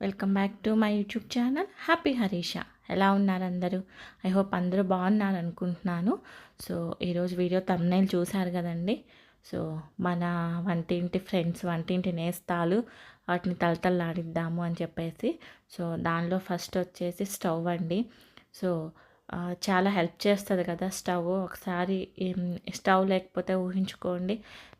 Welcome back to my YouTube channel happy Harisha ఎలా ఉన్నారు అందరూ? ఐ హోప్ అందరూ బాగున్నారు అనుకుంటున్నాను. సో ఈరోజు వీడియో తమ్నైల్ చూశారు కదండి. సో మన వంటింటి ఫ్రెండ్స్ వంటింటి నేస్తాలు వాటిని తలతల్లాడిద్దాము అని చెప్పేసి. సో దానిలో ఫస్ట్ వచ్చేసి స్టవ్ అండి. సో చాలా హెల్ప్ చేస్తుంది కదా స్టవ్. ఒకసారి స్టవ్ లేకపోతే ఊహించుకోండి.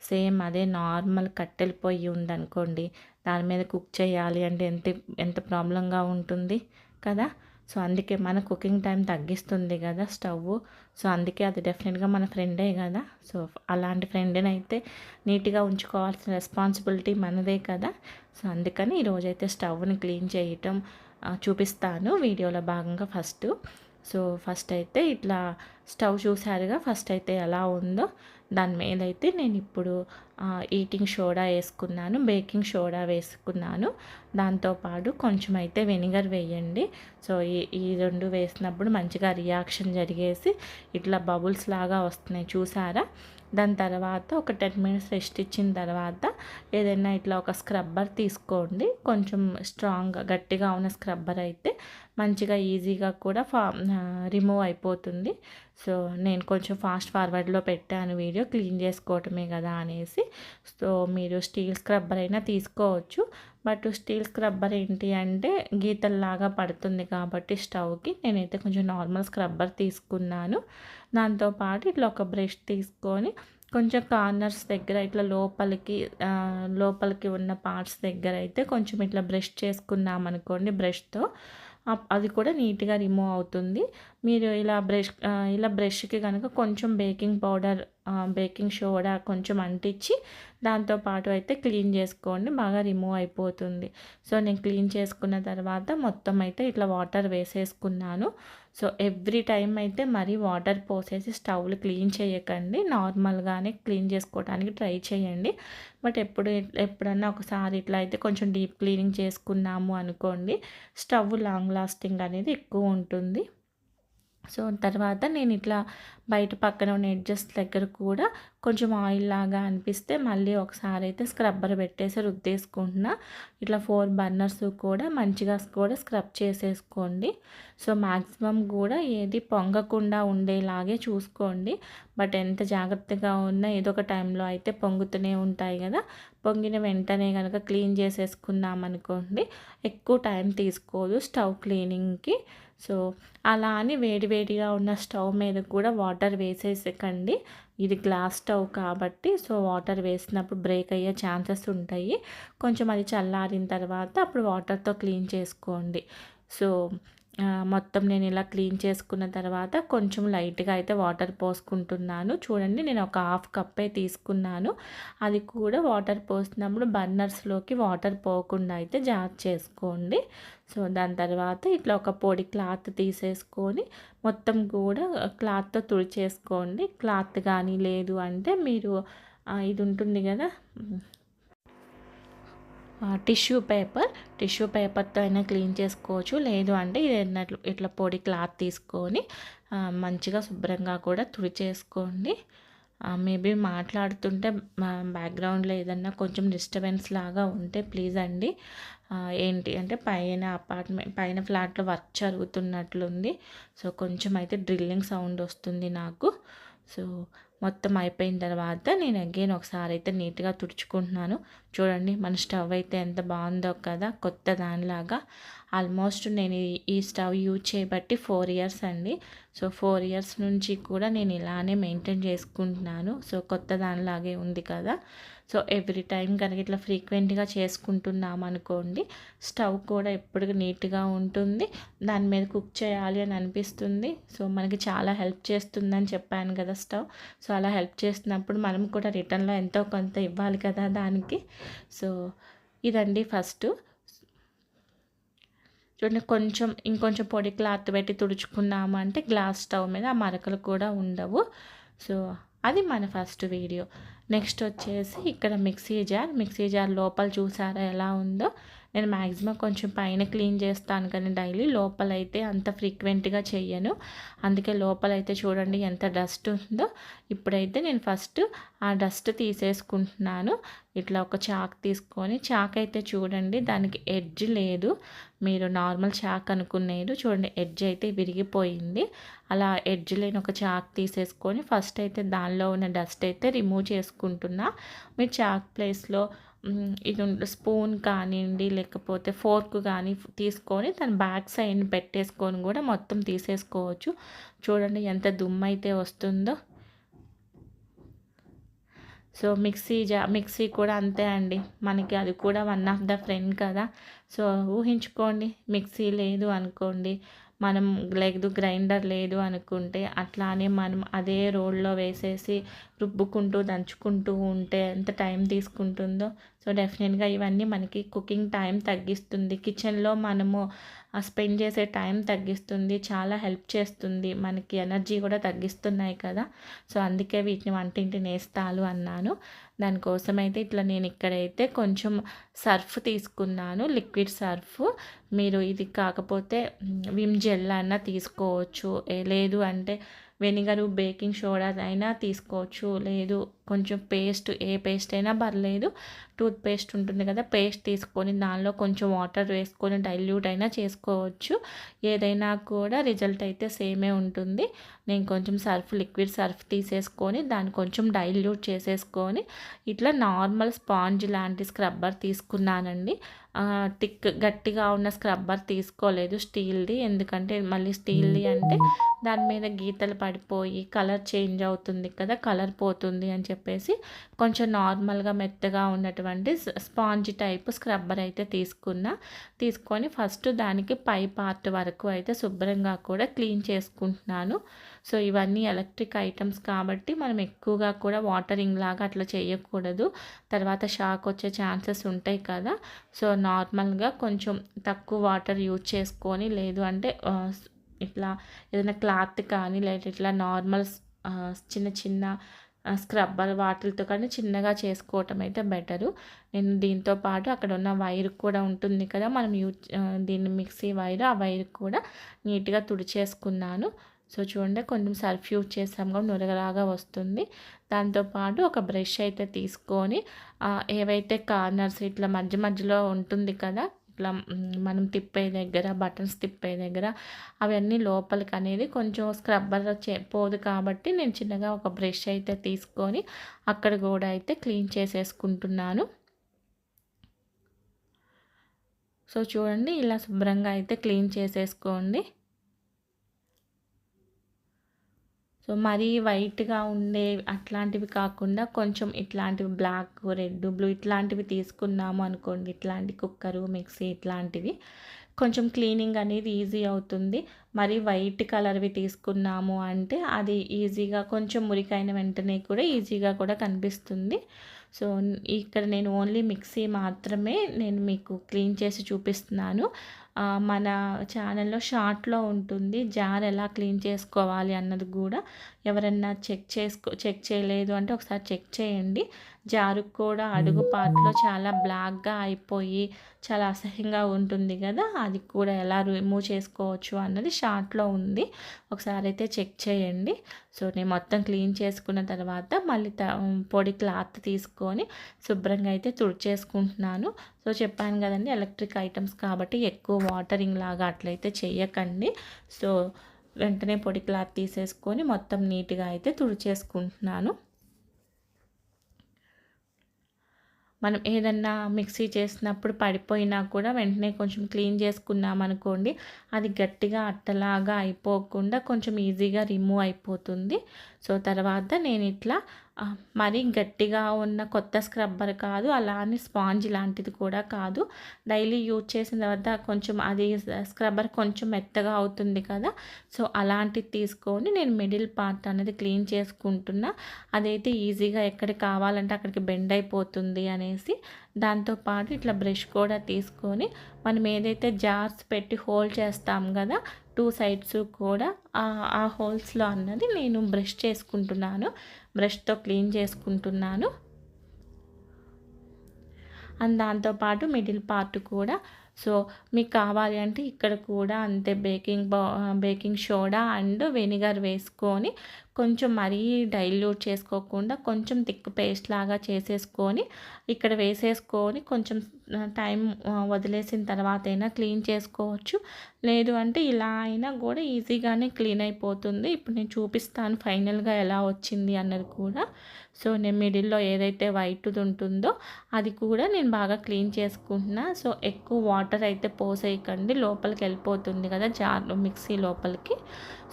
సేమ్ అదే నార్మల్ కట్టెలు పొయ్యి ఉందనుకోండి. దాని మీద కుక్ చేయాలి అంటే ఎంత ఎంత ప్రాబ్లంగా ఉంటుంది కదా? సో అందుకే మన కుకింగ్ టైం తగ్గిస్తుంది కదా స్టవ్. సో అందుకే అది డెఫినెట్గా మన ఫ్రెండే కదా. సో అలాంటి ఫ్రెండ్ని అయితే నీట్గా ఉంచుకోవాల్సిన రెస్పాన్సిబిలిటీ మనదే కదా. సో అందుకని ఈరోజైతే స్టవ్ని క్లీన్ చేయటం చూపిస్తాను. వీడియోలో భాగంగా ఫస్ట్. సో ఫస్ట్ అయితే ఇట్లా స్టవ్ చూసారుగా? ఫస్ట్ అయితే ఎలా ఉందో దాని మీద అయితే నేను ఇప్పుడు ఈటింగ్ సోడా వేసుకున్నాను బేకింగ్ సోడా వేసుకున్నాను. దాంతోపాటు కొంచెం అయితే వెనిగర్ వేయండి. సో ఈ ఈ రెండు వేసినప్పుడు మంచిగా రియాక్షన్ జరిగేసి ఇట్లా బబుల్స్ లాగా వస్తున్నాయి. చూసారా? దాని తర్వాత ఒక టెన్ మినిట్స్ రెస్ట్ ఇచ్చిన తర్వాత ఏదైనా ఇట్లా ఒక స్క్రబ్బర్ తీసుకోండి. కొంచెం స్ట్రాంగ్ గట్టిగా ఉన్న స్క్రబ్బర్ అయితే మంచిగా ఈజీగా కూడా ఫా రిమూవ్ అయిపోతుంది. సో నేను కొంచెం ఫాస్ట్ ఫార్వర్డ్లో పెట్టాను వీడియో క్లీన్ చేసుకోవటమే కదా అనేసి. సో మీరు స్టీల్ స్క్రబ్బర్ అయినా తీసుకోవచ్చు. బట్ స్టీల్ స్క్రబ్బర్ ఏంటి అంటే గీతల్లాగా పడుతుంది కాబట్టి స్టవ్కి. నేనైతే కొంచెం నార్మల్ స్క్రబ్బర్ తీసుకున్నాను. దాంతోపాటు ఇట్లా ఒక బ్రష్ తీసుకొని కొంచెం కార్నర్స్ దగ్గర ఇట్లా లోపలికి లోపలికి ఉన్న పార్ట్స్ దగ్గర అయితే కొంచెం ఇట్లా బ్రష్ చేసుకున్నాం అనుకోండి బ్రష్తో. అది కూడా నీట్గా రిమూవ్ అవుతుంది. మీరు ఇలా బ్రష్ ఇలా బ్రష్కి కనుక కొంచెం బేకింగ్ పౌడర్ బేకింగ్ సోడా కొంచెం అంటించి దాంతోపాటు అయితే క్లీన్ చేసుకోండి. బాగా రిమూవ్ అయిపోతుంది. సో నేను క్లీన్ చేసుకున్న తర్వాత మొత్తం అయితే ఇట్లా వాటర్ వేసేసుకున్నాను. సో ఎవ్రీ టైం అయితే మరీ వాటర్ పోసేసి స్టవ్లు క్లీన్ చేయకండి. నార్మల్గానే క్లీన్ చేసుకోవడానికి ట్రై చేయండి. బట్ ఎప్పుడు ఎప్పుడన్నా ఒకసారి ఇట్లా అయితే కొంచెం డీప్ క్లీనింగ్ చేసుకున్నాము అనుకోండి స్టవ్ లాంగ్ లాస్టింగ్ అనేది ఎక్కువ ఉంటుంది. సో తర్వాత నేను ఇట్లా బయట పక్కన ఉన్న ఎడ్జస్ట్ దగ్గర కూడా కొంచెం ఆయిల్ లాగా అనిపిస్తే మళ్ళీ ఒకసారి అయితే స్క్రబ్బర్ పెట్టేసి రుద్దేసుకుంటున్నా. ఇట్లా ఫోర్ బర్నర్స్ కూడా మంచిగా కూడా స్క్రబ్ చేసేసుకోండి. సో మ్యాక్సిమం కూడా ఏది పొంగకుండా ఉండేలాగే చూసుకోండి. బట్ ఎంత జాగ్రత్తగా ఉన్నా ఏదో ఒక టైంలో అయితే పొంగుతూనే ఉంటాయి కదా. పొంగిన వెంటనే కనుక క్లీన్ చేసేసుకున్నామనుకోండి ఎక్కువ టైం తీసుకోదు స్టవ్ క్లీనింగ్కి. సో అలా అని వేడివేడిగా ఉన్న స్టవ్ మీద కూడా వాటర్ వేసేసకండి. ఇది గ్లాస్ స్టవ్ కాబట్టి సో వాటర్ వేసినప్పుడు బ్రేక్ అయ్యే ఛాన్సెస్ ఉంటాయి. కొంచెం అది చల్లారిన తర్వాత అప్పుడు వాటర్తో క్లీన్ చేసుకోండి. సో మొత్తం నేను ఇలా క్లీన్ చేసుకున్న తర్వాత కొంచెం లైట్గా అయితే వాటర్ పోసుకుంటున్నాను. చూడండి నేను ఒక హాఫ్ కప్పే తీసుకున్నాను. అది కూడా వాటర్ పోసినప్పుడు బర్నర్స్లోకి వాటర్ పోకుండా అయితే జాగ్రత్త చేసుకోండి. సో దాని తర్వాత ఇట్లా ఒక పొడి క్లాత్ తీసేసుకొని మొత్తం కూడా క్లాత్తో తుడిచేసుకోండి. క్లాత్ కానీ లేదు అంటే మీరు ఇది ఉంటుంది కదా టిష్యూ పేపర్. టిష్యూ పేపర్తో అయినా క్లీన్ చేసుకోవచ్చు. లేదు అంటే ఇది ఇట్లా పొడి క్లాత్ తీసుకొని మంచిగా శుభ్రంగా కూడా తుడిచేసుకోండి మేబీ మాట్లాడుతుంటే బ్యాక్గ్రౌండ్లో ఏదన్నా కొంచెం డిస్టర్బెన్స్ లాగా ఉంటే ప్లీజ్ అండి. ఏంటి అంటే పైన అపార్ట్మెంట్ పైన ఫ్లాట్లో వర్క్ జరుగుతున్నట్లుంది. సో కొంచెం అయితే డ్రిల్లింగ్ సౌండ్ వస్తుంది నాకు. సో మొత్తం అయిపోయిన తర్వాత నేను అగైన్ ఒకసారి అయితే నీట్గా తుడుచుకుంటున్నాను. చూడండి మన స్టవ్ అయితే ఎంత బాగుందో కదా కొత్త దానిలాగా. ఆల్మోస్ట్ నేను ఈ స్టవ్ యూజ్ చేయబట్టి ఫోర్ ఇయర్స్ అండి. సో ఫోర్ ఇయర్స్ నుంచి కూడా నేను ఇలానే మెయింటైన్ చేసుకుంటున్నాను. సో కొత్త దానిలాగే ఉంది కదా. సో ఎవ్రీ టైం కనుక ఇట్లా ఫ్రీక్వెంట్గా చేసుకుంటున్నాం అనుకోండి స్టవ్ కూడా ఎప్పుడు నీట్గా ఉంటుంది. దాని మీద కుక్ చేయాలి అని అనిపిస్తుంది. సో మనకి చాలా హెల్ప్ చేస్తుందని చెప్పాను కదా స్టవ్. సో అలా హెల్ప్ చేస్తున్నప్పుడు మనం కూడా రిటర్న్లో ఎంతో కొంత ఇవ్వాలి కదా దానికి. సో ఇదండి ఫస్ట్. చూడండి కొంచెం ఇంకొంచెం పొడి క్లాత్ పెట్టి తుడుచుకున్నాము అంటే గ్లాస్ స్టవ్ మీద ఆ మరకలు కూడా ఉండవు. సో అది మన ఫస్ట్ వీడియో. నెక్స్ట్ వచ్చేసి ఇక్కడ మిక్సీ జార్. మిక్సీ జార్ లోపల చూసారా ఎలా ఉందో? నేను మ్యాక్సిమం కొంచెం పైన క్లీన్ చేస్తాను కానీ డైలీ లోపలైతే అంత ఫ్రీక్వెంట్గా చెయ్యను. అందుకే లోపలైతే చూడండి ఎంత డస్ట్ ఉందో. ఇప్పుడైతే నేను ఫస్ట్ ఆ డస్ట్ తీసేసుకుంటున్నాను. ఇట్లా ఒక చాక్ తీసుకొని చాక్ అయితే చూడండి దానికి ఎడ్జ్ లేదు. మీరు నార్మల్ చాక్ అనుకునేది చూడండి ఎడ్జ్ అయితే విరిగిపోయింది. అలా ఎడ్జ్ లేని ఒక చాక్ తీసేసుకొని ఫస్ట్ అయితే దానిలో ఉన్న డస్ట్ అయితే రిమూవ్ చేసుకుంటున్నా. మీరు చాక్ ప్లేస్లో ఇది స్పూన్ కానివ్వండి లేకపోతే ఫోర్క్ కానీ తీసుకొని దాని బ్యాక్ సైడ్ పెట్టేసుకొని కూడా మొత్తం తీసేసుకోవచ్చు. చూడండి ఎంత దుమ్ము అయితే వస్తుందో. సో మిక్సీ జా మిక్సీ కూడా అంతే అండి. మనకి అది కూడా వన్ ఆఫ్ ద ఫ్రెండ్ కదా. సో ఊహించుకోండి మిక్సీ లేదు అనుకోండి. మనం లేదు గ్రైండర్ లేదు అనుకుంటే అట్లానే మనం అదే రోడ్లో వేసేసి రుబ్బుకుంటూ దంచుకుంటూ ఉంటే ఎంత టైం తీసుకుంటుందో. సో డెఫినెట్గా ఇవన్నీ మనకి కుకింగ్ టైం తగ్గిస్తుంది. కిచెన్లో మనము స్పెండ్ చేసే టైం తగ్గిస్తుంది. చాలా హెల్ప్ చేస్తుంది. మనకి ఎనర్జీ కూడా తగ్గిస్తున్నాయి కదా. సో అందుకే వీటిని వంటింటి నేస్తాలు అన్నాను. దానికోసం అయితే ఇట్లా నేను ఇక్కడైతే కొంచెం సర్ఫ్ తీసుకున్నాను లిక్విడ్ సర్ఫ్. మీరు ఇది కాకపోతే విమ్ జెల్ అన్నా తీసుకోవచ్చు. లేదు అంటే వెనిగరు బేకింగ్ సోడా అయినా తీసుకోవచ్చు. లేదు కొంచెం పేస్ట్ ఏ పేస్ట్ అయినా పర్లేదు. టూత్ పేస్ట్ ఉంటుంది కదా పేస్ట్ తీసుకొని దానిలో కొంచెం వాటర్ వేసుకొని డైల్యూట్ అయినా చేసుకోవచ్చు. ఏదైనా కూడా రిజల్ట్ అయితే సేమే ఉంటుంది. నేను కొంచెం సర్ఫ్ లిక్విడ్ సర్ఫ్ తీసేసుకొని దాన్ని కొంచెం డైల్యూట్ చేసేసుకొని ఇట్లా నార్మల్ స్పాంజ్ లాంటి స్క్రబ్బర్ తీసుకున్నానండి. టిక్ గట్టిగా ఉన్న స్క్రబ్బర్ తీసుకోలేదు స్టీల్ది. ఎందుకంటే మళ్ళీ స్టీల్ది అంటే దాని మీద గీతలు పడిపోయి కలర్ చేంజ్ అవుతుంది కదా కలర్ పోతుంది అని చెప్పేసి కొంచెం నార్మల్గా మెత్తగా ఉన్నటువంటి స్పాంజ్ టైప్ స్క్రబ్బర్ అయితే తీసుకున్నా. తీసుకొని ఫస్ట్ దానికి పై పార్ట్ వరకు అయితే శుభ్రంగా కూడా క్లీన్ చేసుకుంటున్నాను. సో ఇవన్నీ ఎలక్ట్రిక్ ఐటమ్స్ కాబట్టి మనం ఎక్కువగా కూడా వాటరింగ్ లాగా అట్లా చేయకూడదు. తర్వాత షాక్ వచ్చే ఛాన్సెస్ ఉంటాయి కదా. సో నార్మల్గా కొంచెం తక్కువ వాటర్ యూజ్ చేసుకొని లేదు అంటే ఇట్లా ఏదైనా క్లాత్ కానీ లేదా ఇట్లా నార్మల్ చిన్న చిన్న స్క్రబ్బర్ వాటిలతో కానీ చిన్నగా చేసుకోవటం అయితే బెటరు. నేను దీంతో పాటు అక్కడ ఉన్న వైర్ కూడా ఉంటుంది కదా. మనం యూజ్ దీన్ని మిక్సీ వైర్ ఆ వైర్ కూడా నీట్గా తుడిచేసుకున్నాను. సో చూడండి కొంచెం సర్ఫ్ యూజ్ చేసాం కూడా నురగలాగా వస్తుంది. దాంతోపాటు ఒక బ్రష్ అయితే తీసుకొని ఏవైతే కార్నర్స్ ఇట్లా మధ్య మధ్యలో ఉంటుంది కదా ఇట్లా మనం తిప్పే దగ్గర బటన్స్ తిప్పే దగ్గర అవన్నీ లోపలికి అనేది కొంచెం స్క్రబ్బర్ చే పోదు కాబట్టి నేను చిన్నగా ఒక బ్రష్ అయితే తీసుకొని అక్కడ కూడా అయితే క్లీన్ చేసేసుకుంటున్నాను. సో చూడండి ఇలా శుభ్రంగా అయితే క్లీన్ చేసేసుకోండి. సో మరీ వైట్గా ఉండే అట్లాంటివి కాకుండా కొంచెం ఇట్లాంటివి బ్లాక్ రెడ్ బ్లూ ఇట్లాంటివి తీసుకున్నాము అనుకోండి. ఇట్లాంటి కుక్కరు మిక్సీ ఇట్లాంటివి. కొంచెం క్లీనింగ్ అనేది ఈజీ అవుతుంది. మరి వైట్ కలర్వి తీసుకున్నాము అంటే అది ఈజీగా కొంచెం మురికైన వెంటనే కూడా ఈజీగా కూడా కనిపిస్తుంది. సో ఇక్కడ నేను ఓన్లీ మిక్సీ మాత్రమే నేను మీకు క్లీన్ చేసి చూపిస్తున్నాను. మన ఛానల్లో షార్ట్లో ఉంటుంది. జార్ ఎలా క్లీన్ చేసుకోవాలి అన్నది కూడా ఎవరన్నా చెక్ చేసుకో చెక్ చేయలేదు అంటే ఒకసారి చెక్ చేయండి. జారు కూడా అడుగు పాటలో చాలా బ్లాక్గా అయిపోయి చాలా అసహ్యంగా ఉంటుంది కదా. అది కూడా ఎలా రిమూవ్ చేసుకోవచ్చు అన్నది షార్ట్లో ఉంది. ఒకసారి అయితే చెక్ చేయండి. సో నేను మొత్తం క్లీన్ చేసుకున్న తర్వాత మళ్ళీ పొడి క్లాత్ తీసుకొని శుభ్రంగా అయితే తుడిచేసుకుంటున్నాను. సో చెప్పాను కదండి ఎలక్ట్రిక్ ఐటమ్స్ కాబట్టి ఎక్కువ వాటరింగ్ లాగా అట్లయితే చేయకండి సో వెంటనే పొడి క్లాత్ తీసేసుకొని మొత్తం నీట్గా అయితే తుడిచేసుకుంటున్నాను. మనం ఏదన్నా మిక్సీ చేసినప్పుడు పడిపోయినా కూడా వెంటనే కొంచెం క్లీన్ చేసుకున్నాం అనుకోండి అది గట్టిగా అట్టలాగా అయిపోకుండా కొంచెం ఈజీగా రిమూవ్ అయిపోతుంది. సో తర్వాత నేను ఇట్లా మరీ గట్టిగా ఉన్న కొత్త స్క్రబ్బర్ కాదు అలానే స్పాంజ్ లాంటిది కూడా కాదు. డైలీ యూజ్ చేసిన తర్వాత కొంచెం అది స్క్రబ్బర్ కొంచెం మెత్తగా అవుతుంది కదా. సో అలాంటిది తీసుకొని నేను మిడిల్ పార్ట్ అనేది క్లీన్ చేసుకుంటున్నా. అదైతే ఈజీగా ఎక్కడికి కావాలంటే అక్కడికి బెండ్ అయిపోతుంది అనేసి. దాంతోపాటు ఇట్లా బ్రష్ కూడా తీసుకొని మనం ఏదైతే జార్స్ పెట్టి హోల్డ్ చేస్తాం కదా టూ సైడ్స్ కూడా ఆ హోల్స్లో అన్నది నేను బ్రష్ చేసుకుంటున్నాను. బ్రష్తో క్లీన్ చేసుకుంటున్నాను. అండ్ దాంతోపాటు మిడిల్ పార్ట్ కూడా సో మీకు కావాలి అంటే ఇక్కడ కూడా అంతే baking baking soda and vinegar వేసుకొని కొంచెం మరీ డైల్యూట్ చేసుకోకుండా కొంచెం థిక్ పేస్ట్ లాగా చేసేసుకొని ఇక్కడ వేసేసుకొని కొంచెం టైం వదిలేసిన తర్వాత అయినా క్లీన్ చేసుకోవచ్చు. లేదు అంటే ఇలా అయినా కూడా ఈజీగానే క్లీన్ అయిపోతుంది. ఇప్పుడు నేను చూపిస్తాను ఫైనల్గా ఎలా వచ్చింది అన్నది కూడా. సో నేను మిడిల్లో ఏదైతే వైట్ది ఉంటుందో అది కూడా నేను బాగా క్లీన్ చేసుకుంటున్నా. సో ఎక్కువ వాటర్ అయితే పోసేయకండి. లోపలికి వెళ్ళిపోతుంది కదా జార్ మిక్సీ లోపలికి.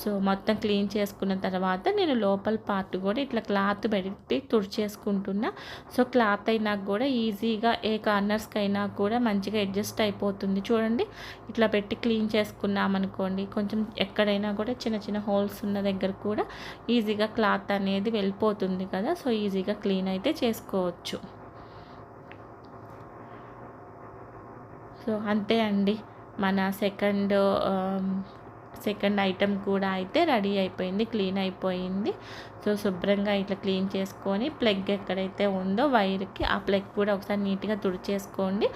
సో మొత్తం క్లీన్ చేసుకున్న తర్వాత నేను లోపల పార్ట్ కూడా ఇట్లా క్లాత్ పెట్టి తుడిచేసుకుంటున్నా. సో క్లాత్ అయినా కూడా ఈజీగా ఏ కార్నర్స్కి అయినా కూడా మంచిగా అడ్జస్ట్ అయిపోతుంది. చూడండి ఇట్లా పెట్టి క్లీన్ చేసుకున్నామనుకోండి కొంచెం ఎక్కడైనా కూడా చిన్న చిన్న హోల్స్ ఉన్న దగ్గర కూడా ఈజీగా క్లాత్ అనేది వెళ్ళిపోతుంది కదా. సో ఈజీగా క్లీన్ అయితే చేసుకోవచ్చు. సో అంతే అండి. మన సెకండ్ సెకండ్ ఐటెం కూడా అయితే రెడీ అయిపోయింది క్లీన్ అయిపోయింది. సో శుభ్రంగా ఇట్లా క్లీన్ చేసుకొని ప్లగ్ ఎక్కడైతే ఉందో వైర్కి ఆ ప్లగ్ కూడా ఒకసారి నీట్గా తుడిచేసుకోండి.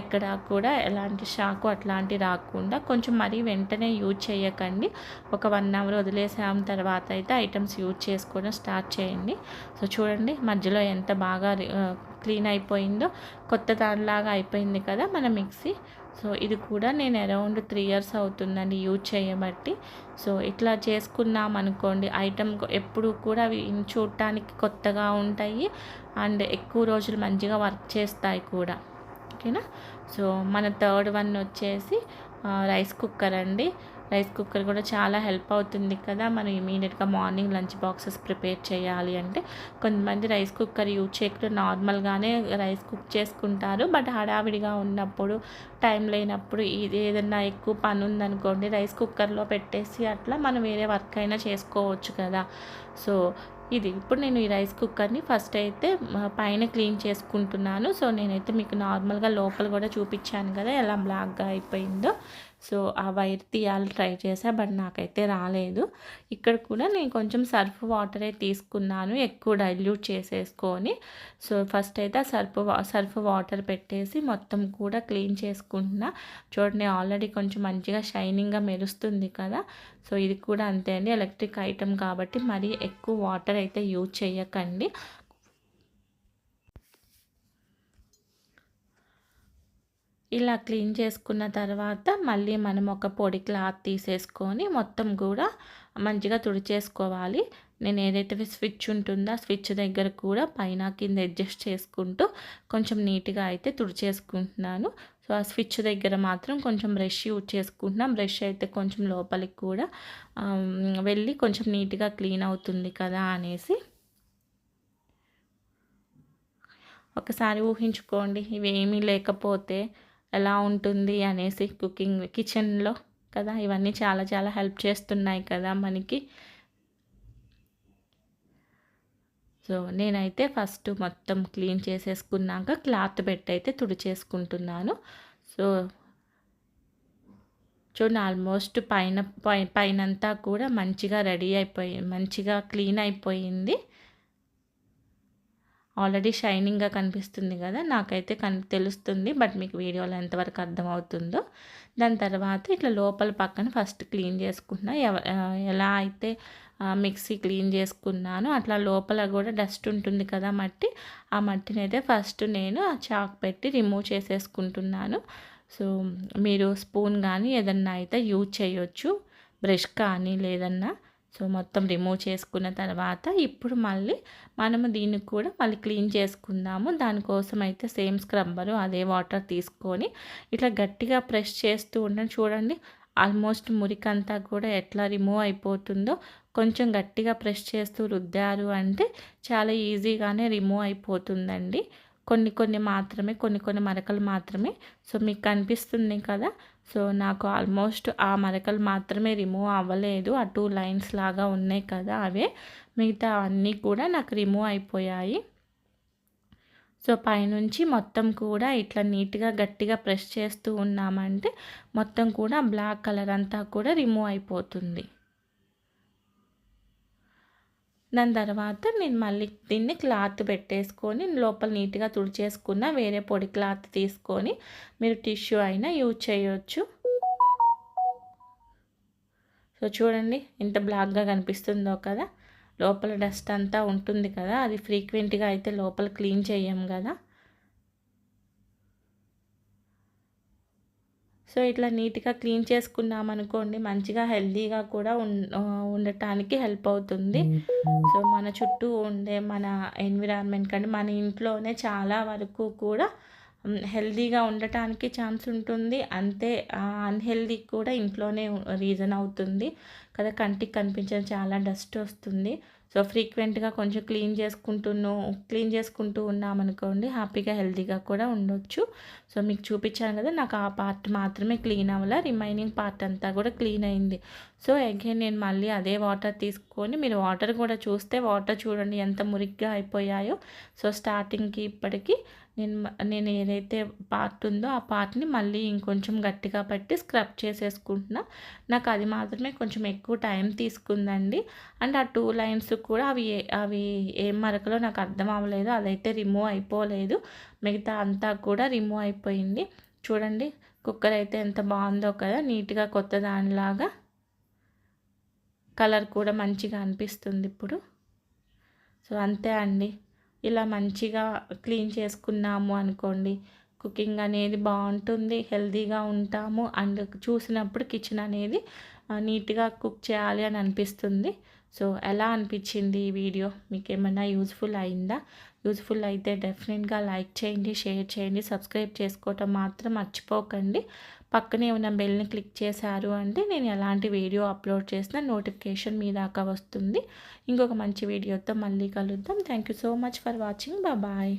ఎక్కడ కూడా ఎలాంటి షాకు అట్లాంటి రాకుండా కొంచెం మరీ వెంటనే యూజ్ చేయకండి. ఒక వన్ అవర్ వదిలేసాం తర్వాత అయితే ఐటమ్స్ యూజ్ చేసుకోవడం స్టార్ట్ చేయండి. సో చూడండి మధ్యలో ఎంత బాగా క్లీన్ అయిపోయిందో కొత్త దానిలాగా అయిపోయింది కదా మన మిక్సీ. సో ఇది కూడా నేను అరౌండ్ త్రీ ఇయర్స్ అవుతుందండి యూజ్ చేయబట్టి. సో ఇట్లా చేసుకున్నాం అనుకోండి ఐటమ్ ఎప్పుడు కూడా అవి చూడటానికి కొత్తగా ఉంటాయి అండ్ ఎక్కువ రోజులు మంచిగా వర్క్ చేస్తాయి కూడా. ఓకేనా సో మన థర్డ్ వన్ వచ్చేసి రైస్ కుక్కర్ అండి. రైస్ కుక్కర్ కూడా చాలా హెల్ప్ అవుతుంది కదా. మనం ఇమీడియట్గా మార్నింగ్ లంచ్ బాక్సెస్ ప్రిపేర్ చేయాలి అంటే కొంతమంది రైస్ కుక్కర్ యూజ్ చేయకుండా నార్మల్గానే రైస్ కుక్ చేసుకుంటారు. బట్ హడావిడిగా ఉన్నప్పుడు టైం లేనప్పుడు ఇది ఏదన్నా ఎక్కువ పని ఉందనుకోండి రైస్ కుక్కర్లో పెట్టేసి అట్లా మనం వేరే వర్క్ అయినా చేసుకోవచ్చు కదా. సో ఇది ఇప్పుడు నేను ఈ రైస్ కుక్కర్ని ఫస్ట్ అయితే పైన క్లీన్ చేసుకుంటున్నాను. సో నేనైతే మీకు నార్మల్గా లోపల కూడా చూపించాను కదా ఎలా బ్లాక్గా అయిపోయిందో. సో ఆ వైర్ తీయాలి ట్రై చేసా బట్ నాకైతే రాలేదు. ఇక్కడ కూడా నేను కొంచెం సర్ఫ్ వాటరే తీసుకున్నాను ఎక్కువ డైల్యూట్ చేసేసుకొని. సో ఫస్ట్ అయితే సర్ఫ్ సర్ఫ్ వాటర్ పెట్టేసి మొత్తం కూడా క్లీన్ చేసుకుంటున్నా. చూడండి ఆల్రెడీ కొంచెం మంచిగా షైనింగ్గా మెరుస్తుంది కదా. సో ఇది కూడా అంతే అండి ఎలక్ట్రిక్ ఐటమ్ కాబట్టి మరీ ఎక్కువ వాటర్ అయితే యూజ్ చేయకండి ఇలా క్లీన్ చేసుకున్న తర్వాత మళ్ళీ మనం ఒక పొడి క్లాత్ తీసేసుకొని మొత్తం కూడా మంచిగా తుడిచేసుకోవాలి. నేను ఏదైతే స్విచ్ ఉంటుందో ఆ స్విచ్ దగ్గర కూడా పైన కింద అడ్జస్ట్ చేసుకుంటూ కొంచెం నీట్గా అయితే తుడిచేసుకుంటున్నాను. సో ఆ స్విచ్ దగ్గర మాత్రం కొంచెం బ్రష్ యూజ్ చేసుకుంటున్నాం. బ్రష్ అయితే కొంచెం లోపలికి కూడా వెళ్ళి కొంచెం నీట్గా క్లీన్ అవుతుంది కదా అనేసి. ఒకసారి ఊహించుకోండి. ఇవేమీ లేకపోతే ఎలా ఉంటుంది అనేసి కుకింగ్ కిచెన్లో కదా ఇవన్నీ చాలా చాలా హెల్ప్ చేస్తున్నాయి కదా మనకి. సో నేనైతే ఫస్ట్ మొత్తం క్లీన్ చేసేసుకున్నాక క్లాత్ పెట్టి అయితే తుడిచేసుకుంటున్నాను. సో చూడండి ఆల్మోస్ట్ పైన పైనంతా కూడా మంచిగా రెడీ అయిపోయి మంచిగా క్లీన్ అయిపోయింది. ఆల్రెడీ షైనింగ్గా కనిపిస్తుంది కదా నాకైతే కన్ తెలుస్తుంది బట్ మీకు వీడియోలో ఎంతవరకు అర్థమవుతుందో. దాని తర్వాత ఇట్లా లోపల పక్కన ఫస్ట్ క్లీన్ చేసుకున్నా ఎలా అయితే మిక్సీ క్లీన్ చేసుకున్నాను అట్లా లోపల కూడా డస్ట్ ఉంటుంది కదా మట్టి. ఆ మట్టిని అయితే ఫస్ట్ నేను ఆ చాక్ పెట్టి రిమూవ్ చేసేసుకుంటున్నాను. సో మీరు స్పూన్ కానీ ఏదన్నా అయితే యూజ్ చేయొచ్చు బ్రష్ కానీ లేదన్నా. సో మొత్తం రిమూవ్ చేసుకున్న తర్వాత ఇప్పుడు మళ్ళీ మనము దీన్ని కూడా మళ్ళీ క్లీన్ చేసుకుందాము. దానికోసం అయితే సేమ్ స్క్రబ్బరు అదే వాటర్ తీసుకొని ఇట్లా గట్టిగా ప్రెస్ చేస్తూ ఉండండి. చూడండి ఆల్మోస్ట్ మురికంతా కూడా ఎట్లా రిమూవ్ అయిపోతుందో కొంచెం గట్టిగా ప్రెస్ చేస్తూ రుద్దారు అంటే చాలా ఈజీగానే రిమూవ్ అయిపోతుందండి. కొన్ని కొన్ని మాత్రమే కొన్ని కొన్ని మరకలు మాత్రమే. సో మీకు కనిపిస్తుంది కదా? సో నాకు ఆల్మోస్ట్ ఆ మరకలు మాత్రమే రిమూవ్ అవ్వలేదు. ఆ టూ లైన్స్ లాగా ఉన్నాయి కదా అవే. మిగతా అన్నీ కూడా నాకు రిమూవ్ అయిపోయాయి. సో పైనుంచి మొత్తం కూడా ఇట్లా నీట్గా గట్టిగా ప్రెస్ చేస్తూ ఉన్నామంటే మొత్తం కూడా బ్లాక్ కలర్ అంతా కూడా రిమూవ్ అయిపోతుంది. దాని తర్వాత నేను మళ్ళీ దీన్ని క్లాత్ పెట్టేసుకొని లోపల నీట్గా తుడిచేసుకున్న వేరే పొడి క్లాత్ తీసుకొని మీరు టిష్యూ అయినా యూజ్ చేయొచ్చు. సో చూడండి ఎంత బ్లాక్గా కనిపిస్తుందో కదా. లోపల డస్ట్ అంతా ఉంటుంది కదా. అది ఫ్రీక్వెంట్గా అయితే లోపల క్లీన్ చేయం కదా. సో ఇట్లా నీట్గా క్లీన్ చేసుకున్నామనుకోండి మంచిగా హెల్తీగా కూడా ఉండటానికి హెల్ప్ అవుతుంది. సో మన చుట్టూ ఉండే మన ఎన్విరాన్మెంట్ కానీ మన ఇంట్లోనే చాలా వరకు కూడా హెల్దీగా ఉండటానికి ఛాన్స్ ఉంటుంది. అంతే అన్హెల్దీ కూడా ఇంట్లోనే రీజన్ అవుతుంది. కదా కంటికి కనిపించడం చాలా డస్ట్ వస్తుంది. సో ఫ్రీక్వెంట్గా కొంచెం క్లీన్ చేసుకుంటున్నాం క్లీన్ చేసుకుంటూ ఉన్నామనుకోండి హ్యాపీగా హెల్తీగా కూడా ఉండొచ్చు. సో మీకు చూపించాను కదా నాకు ఆ పార్ట్ మాత్రమే క్లీన్ అవ్వాల? రిమైనింగ్ పార్ట్ అంతా కూడా క్లీన్ అయింది. సో అగైన్ నేను మళ్ళీ అదే వాటర్ తీసుకొని మీరు వాటర్ కూడా చూస్తే వాటర్ చూడండి ఎంత మురిగ్గా అయిపోయాయో. సో స్టార్టింగ్కి ఇప్పటికి నేను నేను ఏదైతే పార్ట్ ఉందో ఆ పార్ట్ని మళ్ళీ ఇంకొంచెం గట్టిగా పట్టి స్క్రబ్ చేసేసుకుంటున్నా. నాకు అది మాత్రమే కొంచెం ఎక్కువ టైం తీసుకుందండి. అండ్ ఆ టూ లైన్స్ కూడా అవి అవి ఏం మరకలో నాకు అర్థం అవ్వలేదు. అదైతే రిమూవ్ అయిపోలేదు. మిగతా అంతా కూడా రిమూవ్ అయిపోయింది. చూడండి కుక్కర్ అయితే ఎంత బాగుందో కదా నీట్గా కొత్త దానిలాగా. కలర్ కూడా మంచిగా అనిపిస్తుంది ఇప్పుడు. సో అంతే అండి. ఇలా మంచిగా క్లీన్ చేసుకున్నాము అనుకోండి కుకింగ్ అనేది బాగుంటుంది హెల్తీగా ఉంటాము. అండ్ చూసినప్పుడు కిచెన్ అనేది నీట్గా కుక్ చేయాలి అని అనిపిస్తుంది. సో ఎలా అనిపించింది ఈ వీడియో? మీకు ఏమైనా యూజ్ఫుల్ అయిందా? యూజ్ఫుల్ అయితే డెఫినెట్గా లైక్ చేయండి షేర్ చేయండి సబ్స్క్రైబ్ చేసుకోవటం మాత్రం మర్చిపోకండి. పక్కనే ఉన్న బెల్ని క్లిక్ చేశారు అంటే నేను ఎలాంటి వీడియో అప్లోడ్ చేసినా నోటిఫికేషన్ మీ దాకా వస్తుంది. ఇంకొక మంచి వీడియోతో మళ్ళీ కలుద్దాం. Thank you so much for watching bye